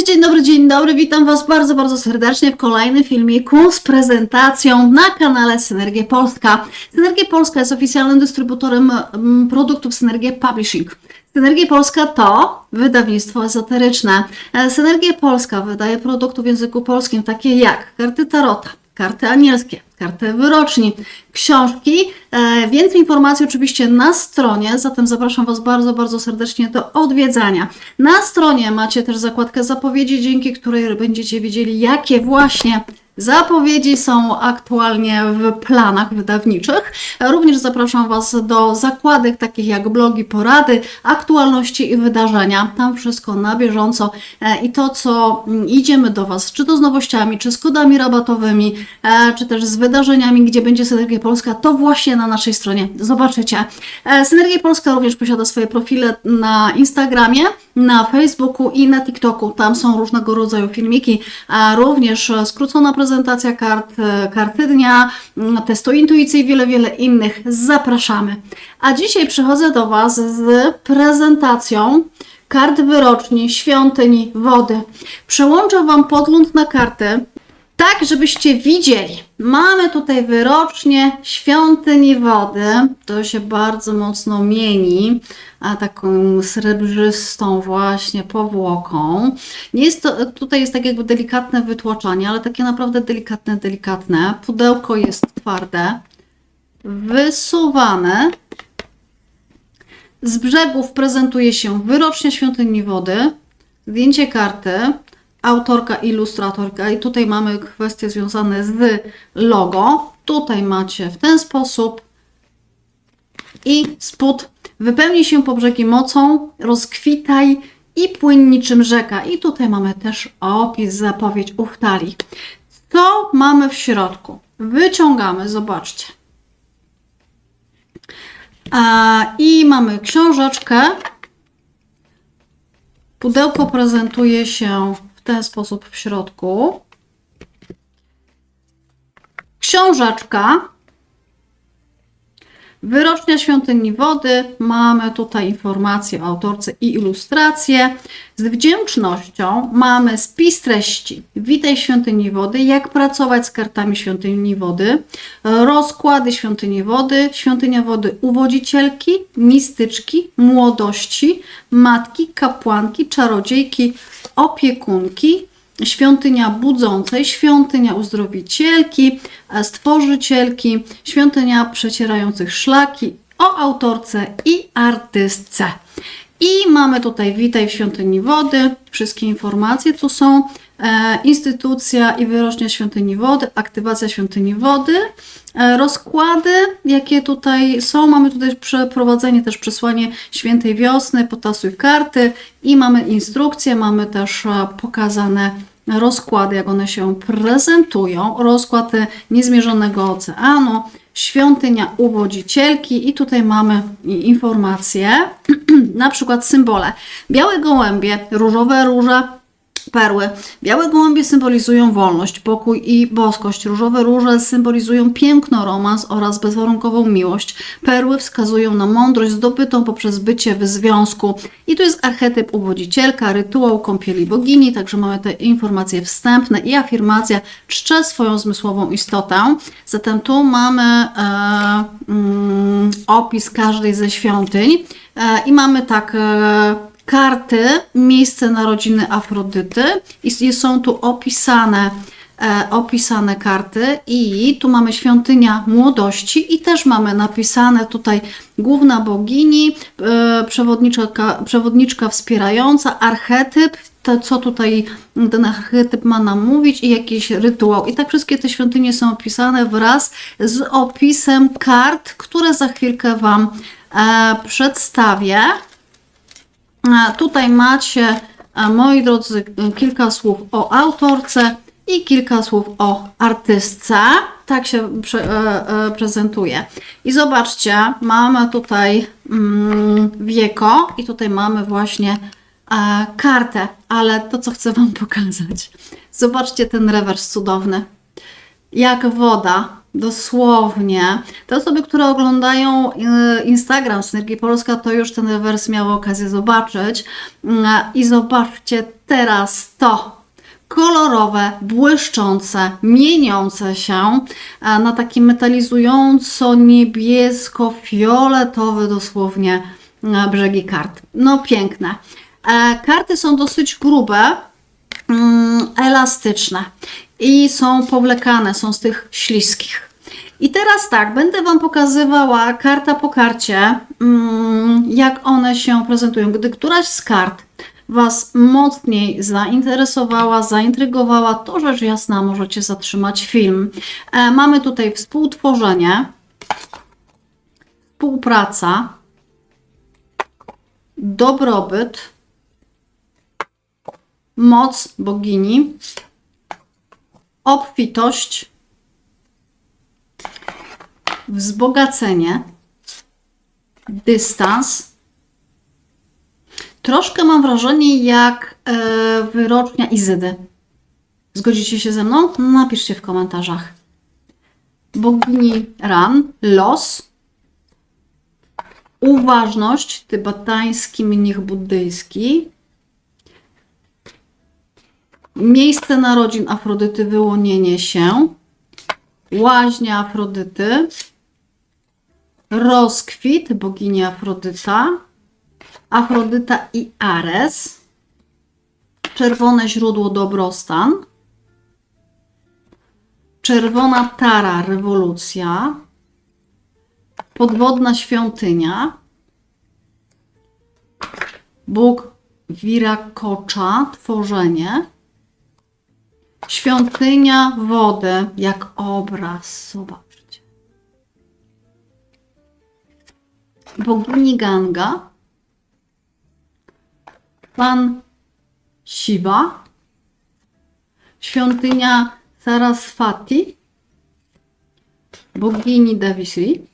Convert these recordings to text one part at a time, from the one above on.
Cześć, dzień dobry, dzień dobry. Witam Was bardzo, bardzo serdecznie w kolejnym filmiku z prezentacją na kanale Synergia Polska. Synergia Polska jest oficjalnym dystrybutorem mm, produktów Synergia Publishing. Synergia Polska to wydawnictwo ezoteryczne. E, Synergia Polska wydaje produkty w języku polskim takie jak karty tarota, karty anielskie, karty wyroczni, książki. E, Więcej informacji oczywiście na stronie, zatem zapraszam Was bardzo, bardzo serdecznie do odwiedzania. Na stronie macie też zakładkę zapowiedzi, dzięki której będziecie wiedzieli, jakie właśnie Zapowiedzi są aktualnie w planach wydawniczych. Również zapraszam Was do zakładek takich jak blogi, porady, aktualności i wydarzenia. Tam wszystko na bieżąco e, i to, co mm, idziemy do Was, czy to z nowościami, czy z kodami rabatowymi, e, czy też z wydarzeniami, gdzie będzie Synergia Polska, to właśnie na naszej stronie zobaczycie. E, Synergia Polska również posiada swoje profile na Instagramie na Facebooku i na TikToku. Tam są różnego rodzaju filmiki, a również skrócona prezentacja kart, e, karty dnia, m, testu intuicji i wiele, wiele innych. Zapraszamy. A dzisiaj przychodzę do Was z prezentacją kart wyroczni świątyni wody. Przełączę Wam podgląd na karty, tak, żebyście widzieli. Mamy tutaj wyrocznie świątyni wody. To się bardzo mocno mieni, a taką srebrzystą właśnie powłoką. Nie jest to, tutaj jest tak jakby delikatne wytłaczanie, ale takie naprawdę delikatne, delikatne. Pudełko jest twarde, wysuwane. Z brzegów prezentuje się wyrocznie świątyni wody, zdjęcie karty, autorka, ilustratorka i tutaj mamy kwestie związane z logo. Tutaj macie w ten sposób i spód wypełni się po brzegi mocą, rozkwitaj i płyń niczym rzeka. I tutaj mamy też opis, zapowiedź uchtali. Co mamy w środku? Wyciągamy, zobaczcie. A, I mamy książeczkę. Pudełko prezentuje się ten sposób w środku. Książeczka. Wyrocznia Świątyni Wody. Mamy tutaj informacje o autorce i ilustracje. Z wdzięcznością mamy spis treści. Witaj Świątyni Wody. Jak pracować z kartami Świątyni Wody. Rozkłady Świątyni Wody. Świątynia Wody uwodzicielki, mistyczki, młodości, matki, kapłanki, czarodziejki, opiekunki, świątynia budzącej, świątynia uzdrowicielki, e, stworzycielki, świątynia przecierających szlaki, o autorce i artystce. I mamy tutaj Witaj w świątyni wody. Wszystkie informacje tu są. E, instytucja i wyrocznia świątyni wody, aktywacja świątyni wody, e, rozkłady, jakie tutaj są. Mamy tutaj przeprowadzenie, też przesłanie świętej wiosny, potasuj karty i mamy instrukcje, mamy też pokazane rozkłady, jak one się prezentują. Rozkład e, niezmierzonego oceanu, świątynia uwodzicielki i tutaj mamy informacje, na przykład symbole. Białe gołębie, różowe róże, perły. Białe gołębie symbolizują wolność, pokój i boskość. Różowe róże symbolizują piękno, romans oraz bezwarunkową miłość. Perły wskazują na mądrość zdobytą poprzez bycie w związku. I tu jest archetyp uwodzicielka, rytuał kąpieli bogini, także mamy te informacje wstępne i afirmacja czcze swoją zmysłową istotę. Zatem tu mamy e, mm, opis każdej ze świątyń e, i mamy tak... E, karty, miejsce narodziny Afrodyty i są tu opisane, e, opisane karty i tu mamy świątynia młodości i też mamy napisane tutaj główna bogini, e, przewodniczka, przewodniczka wspierająca, archetyp, to co tutaj ten archetyp ma nam mówić i jakiś rytuał. I tak wszystkie te świątynie są opisane wraz z opisem kart, które za chwilkę Wam e, przedstawię. Tutaj macie, moi drodzy, kilka słów o autorce i kilka słów o artystce. Tak się prze, e, e, prezentuje. I zobaczcie, mamy tutaj mm, wieko i tutaj mamy właśnie kartę, ale to, co chcę Wam pokazać. Zobaczcie ten rewers cudowny. Jak woda, dosłownie. Te osoby, które oglądają y, Instagram Synergii Polska, to już ten rewers miały okazję zobaczyć. Mm, I zobaczcie teraz to kolorowe, błyszczące, mieniące się e, na taki metalizująco niebiesko-fioletowy dosłownie brzegi kart. No piękne. Karty są dosyć grube, elastyczne i są powlekane, są z tych śliskich. I teraz tak, będę Wam pokazywała karta po karcie, mm, jak one się prezentują. Gdy któraś z kart Was mocniej zainteresowała, zaintrygowała, to rzecz jasna, możecie zatrzymać film. E, mamy tutaj współtworzenie, współpraca, dobrobyt, moc bogini, obfitość, wzbogacenie, dystans. Troszkę mam wrażenie jak e, wyrocznia Izydy. Zgodzicie się ze mną? Napiszcie w komentarzach. Bogini ran, los, uważność, tybetański mnich buddyjski, miejsce narodzin Afrodyty, wyłonienie się, łaźnia Afrodyty, rozkwit, bogini Afrodyta, Afrodyta i Ares, czerwone źródło dobrostan, czerwona tara rewolucja, podwodna świątynia, Bóg Wirakocza, tworzenie, świątynia wody, jak obraz, zobaczcie. Bogini Ganga, Pan Shiva, świątynia Saraswati, bogini Davisri,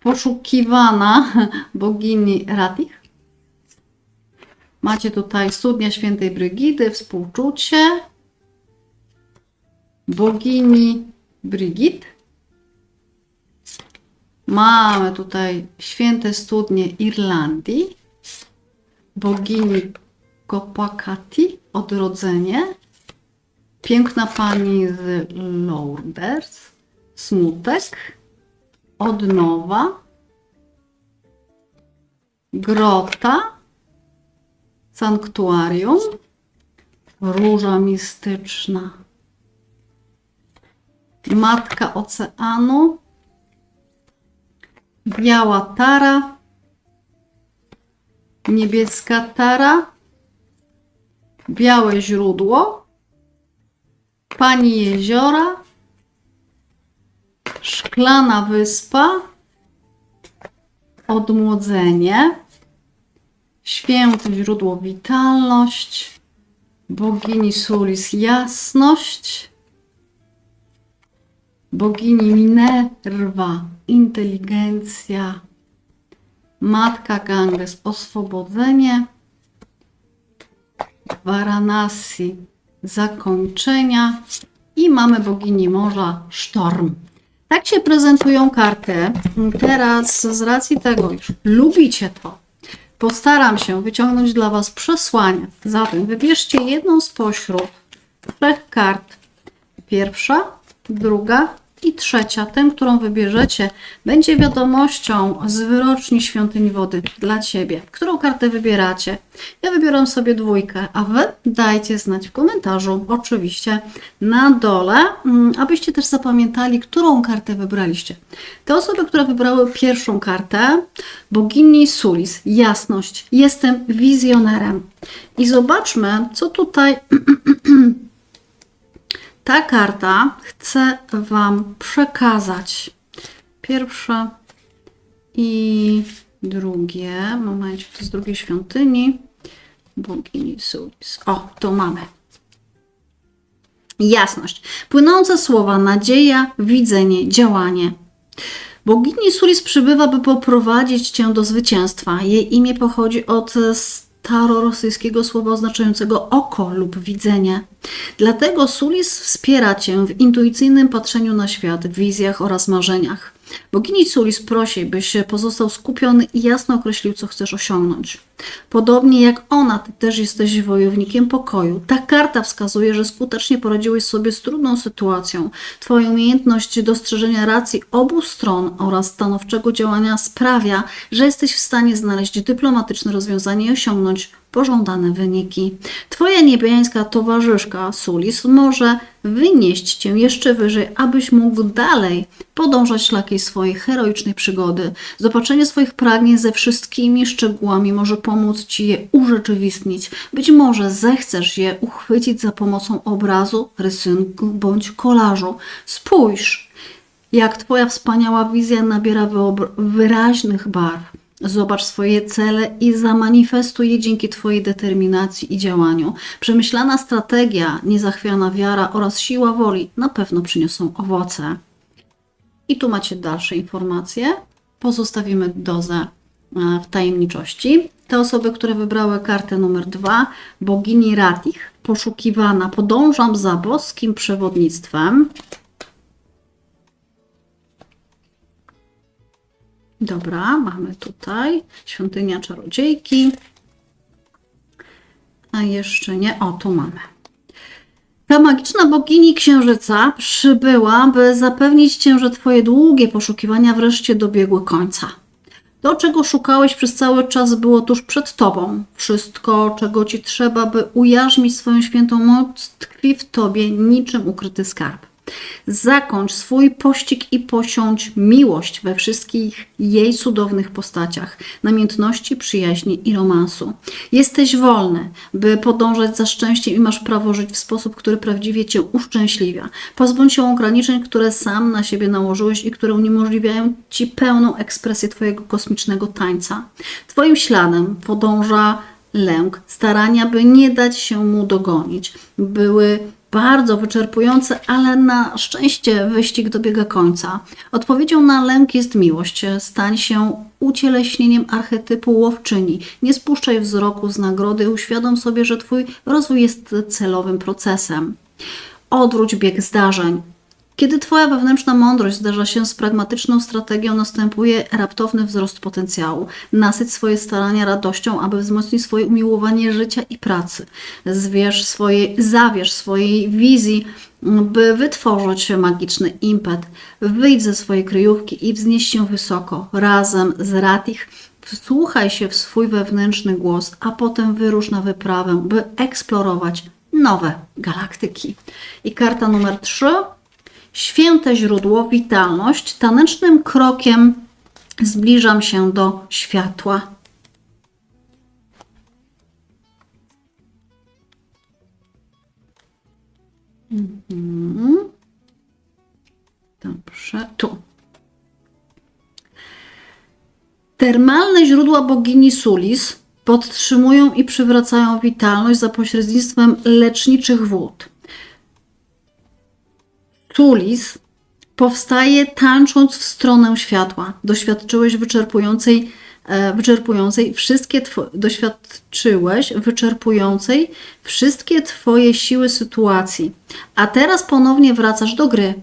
poszukiwana bogini Ratich. Macie tutaj studnia świętej Brygidy, współczucie, bogini Brigid. Mamy tutaj święte studnie Irlandii, bogini Kopakati, odrodzenie, piękna pani z Lourdes, smutek, odnowa, grota, sanktuarium, róża mistyczna, matka oceanu, biała tara, niebieska tara, białe źródło, pani jeziora, szklana wyspa, odmłodzenie, święte źródło witalność, bogini Sulis jasność, bogini Minerva inteligencja, matka Ganges oswobodzenie, Varanasi zakończenia i mamy bogini morza sztorm. Tak się prezentują karty. Teraz z racji tego, iż lubicie to, postaram się wyciągnąć dla Was przesłanie. Zatem wybierzcie jedną spośród trzech kart. Pierwsza, druga i trzecia. Tę, którą wybierzecie, będzie wiadomością z wyroczni świątyni wody dla Ciebie. Którą kartę wybieracie? Ja wybieram sobie dwójkę, a Wy dajcie znać w komentarzu, oczywiście na dole, mm, abyście też zapamiętali, którą kartę wybraliście. Te osoby, które wybrały pierwszą kartę, bogini Sulis, jasność, jestem wizjonerem. I zobaczmy, co tutaj ta karta chce Wam przekazać. Pierwsze i drugie. Momencie, to z drugiej świątyni. Bogini Sulis. O, to mamy. Jasność. Płynące słowa nadzieja, widzenie, działanie. Bogini Sulis przybywa, by poprowadzić Cię do zwycięstwa. Jej imię pochodzi od starorosyjskiego słowa oznaczającego oko lub widzenie. Dlatego Sulis wspiera Cię w intuicyjnym patrzeniu na świat, w wizjach oraz marzeniach. Bogini Sulis prosi, byś pozostał skupiony i jasno określił, co chcesz osiągnąć. Podobnie jak ona, ty też jesteś wojownikiem pokoju. Ta karta wskazuje, że skutecznie poradziłeś sobie z trudną sytuacją. Twoja umiejętność dostrzeżenia racji obu stron oraz stanowczego działania sprawia, że jesteś w stanie znaleźć dyplomatyczne rozwiązanie i osiągnąć pożądane wyniki. Twoja niebiańska towarzyszka Sulis może wynieść cię jeszcze wyżej, abyś mógł dalej podążać szlakiem swojej heroicznej przygody. Zobaczenie swoich pragnień ze wszystkimi szczegółami może pomóc ci je urzeczywistnić. Być może zechcesz je uchwycić za pomocą obrazu, rysunku bądź kolażu. Spójrz, jak Twoja wspaniała wizja nabiera wyraźnych barw. Zobacz swoje cele i zamanifestuj je dzięki Twojej determinacji i działaniu. Przemyślana strategia, niezachwiana wiara oraz siła woli na pewno przyniosą owoce. I tu macie dalsze informacje. Pozostawimy dozę e, w tajemniczości. Te osoby, które wybrały kartę numer dwa, bogini Ratich, poszukiwana, podążam za boskim przewodnictwem. Dobra, mamy tutaj świątynia czarodziejki. A jeszcze nie, o tu mamy. Ta magiczna bogini księżyca przybyła, by zapewnić cię, że twoje długie poszukiwania wreszcie dobiegły końca. To, czego szukałeś przez cały czas, było tuż przed tobą. Wszystko, czego ci trzeba, by ujarzmić swoją świętą moc, tkwi w tobie niczym ukryty skarb. Zakończ swój pościg i posiądź miłość we wszystkich jej cudownych postaciach, namiętności, przyjaźni i romansu. Jesteś wolny, by podążać za szczęściem i masz prawo żyć w sposób, który prawdziwie cię uszczęśliwia. Pozbądź się ograniczeń, które sam na siebie nałożyłeś i które uniemożliwiają ci pełną ekspresję twojego kosmicznego tańca. Twoim śladem podąża lęk, starania, by nie dać się mu dogonić. Były bardzo wyczerpujące, ale na szczęście wyścig dobiega końca. Odpowiedzią na lęk jest miłość. Stań się ucieleśnieniem archetypu łowczyni. Nie spuszczaj wzroku z nagrody, uświadom sobie, że Twój rozwój jest celowym procesem. Odwróć bieg zdarzeń. Kiedy Twoja wewnętrzna mądrość zderza się z pragmatyczną strategią, następuje raptowny wzrost potencjału. Nasyć swoje starania radością, aby wzmocnić swoje umiłowanie życia i pracy. Zwierz swojej, zawierz swojej wizji, by wytworzyć magiczny impet. Wyjdź ze swojej kryjówki i wznieś się wysoko. Razem z Ratich wsłuchaj się w swój wewnętrzny głos, a potem wyrusz na wyprawę, by eksplorować nowe galaktyki. I karta numer 3 święte źródło, witalność, tanecznym krokiem zbliżam się do światła. Mhm. Dobrze, tu. Termalne źródła bogini Sulis podtrzymują i przywracają witalność za pośrednictwem leczniczych wód. Tulis powstaje tańcząc w stronę światła. Doświadczyłeś wyczerpującej, e, wyczerpującej wszystkie two, doświadczyłeś wyczerpującej wszystkie twoje siły sytuacji. A teraz ponownie wracasz do gry.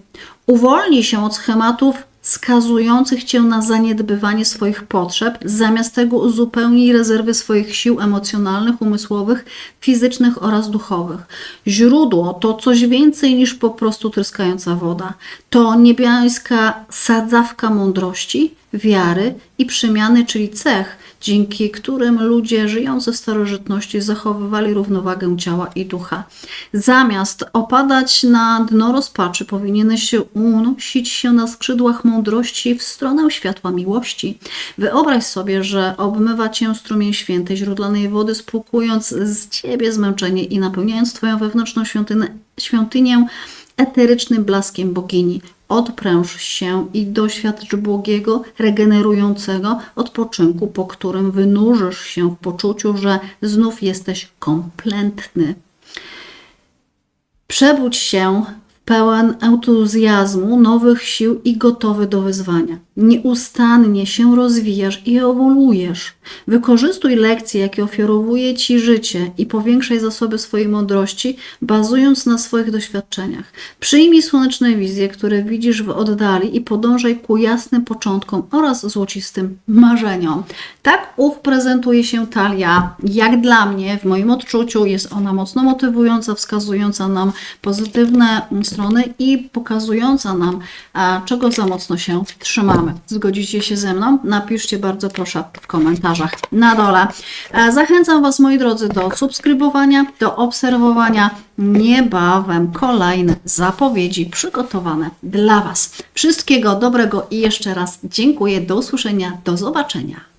Uwolnij się od schematów skazujących cię na zaniedbywanie swoich potrzeb, zamiast tego uzupełnij rezerwy swoich sił emocjonalnych, umysłowych, fizycznych oraz duchowych. Źródło to coś więcej niż po prostu tryskająca woda. To niebiańska sadzawka mądrości, wiary i przemiany, czyli cech, dzięki którym ludzie żyjący w starożytności zachowywali równowagę ciała i ducha. Zamiast opadać na dno rozpaczy, powinieneś się unosić się na skrzydłach mądrości w stronę światła miłości. Wyobraź sobie, że obmywa cię strumień świętej źródlanej wody, spłukując z ciebie zmęczenie i napełniając twoją wewnętrzną świątynę, świątynię eterycznym blaskiem bogini. Odpręż się i doświadcz błogiego, regenerującego odpoczynku, po którym wynurzysz się w poczuciu, że znów jesteś kompletny. Przebudź się pełen entuzjazmu, nowych sił i gotowy do wyzwania. Nieustannie się rozwijasz i ewoluujesz. Wykorzystuj lekcje, jakie ofiarowuje Ci życie i powiększaj zasoby swojej mądrości, bazując na swoich doświadczeniach. Przyjmij słoneczne wizje, które widzisz w oddali i podążaj ku jasnym początkom oraz złocistym marzeniom. Tak ów prezentuje się talia. Jak dla mnie, w moim odczuciu, jest ona mocno motywująca, wskazująca nam pozytywne strony i pokazująca nam, czego za mocno się trzymamy. Zgodzicie się ze mną? Napiszcie bardzo proszę w komentarzach na dole. E, Zachęcam Was, moi drodzy, do subskrybowania, do obserwowania. Niebawem kolejne zapowiedzi przygotowane dla Was. Wszystkiego dobrego i jeszcze raz dziękuję. Do usłyszenia, do zobaczenia.